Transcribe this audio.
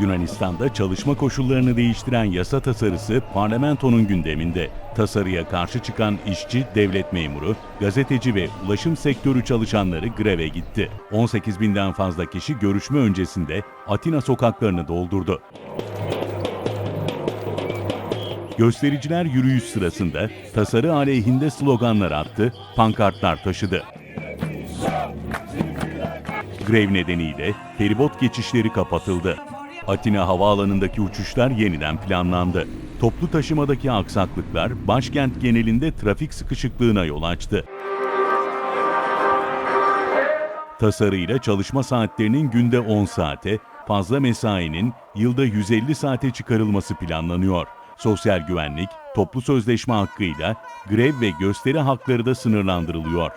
Yunanistan'da çalışma koşullarını değiştiren yasa tasarısı parlamentonun gündeminde. Tasarıya karşı çıkan işçi, devlet memuru, gazeteci ve ulaşım sektörü çalışanları greve gitti. 18 binden fazla kişi görüşme öncesinde Atina sokaklarını doldurdu. Göstericiler yürüyüş sırasında tasarı aleyhinde sloganlar attı, pankartlar taşıdı. Grev nedeniyle feribot geçişleri kapatıldı. Atina havaalanındaki uçuşlar yeniden planlandı. Toplu taşımadaki aksaklıklar başkent genelinde trafik sıkışıklığına yol açtı. Tasarıyla çalışma saatlerinin günde 10 saate, fazla mesainin yılda 150 saate çıkarılması planlanıyor. Sosyal güvenlik, toplu sözleşme hakkıyla grev ve gösteri hakları da sınırlandırılıyor.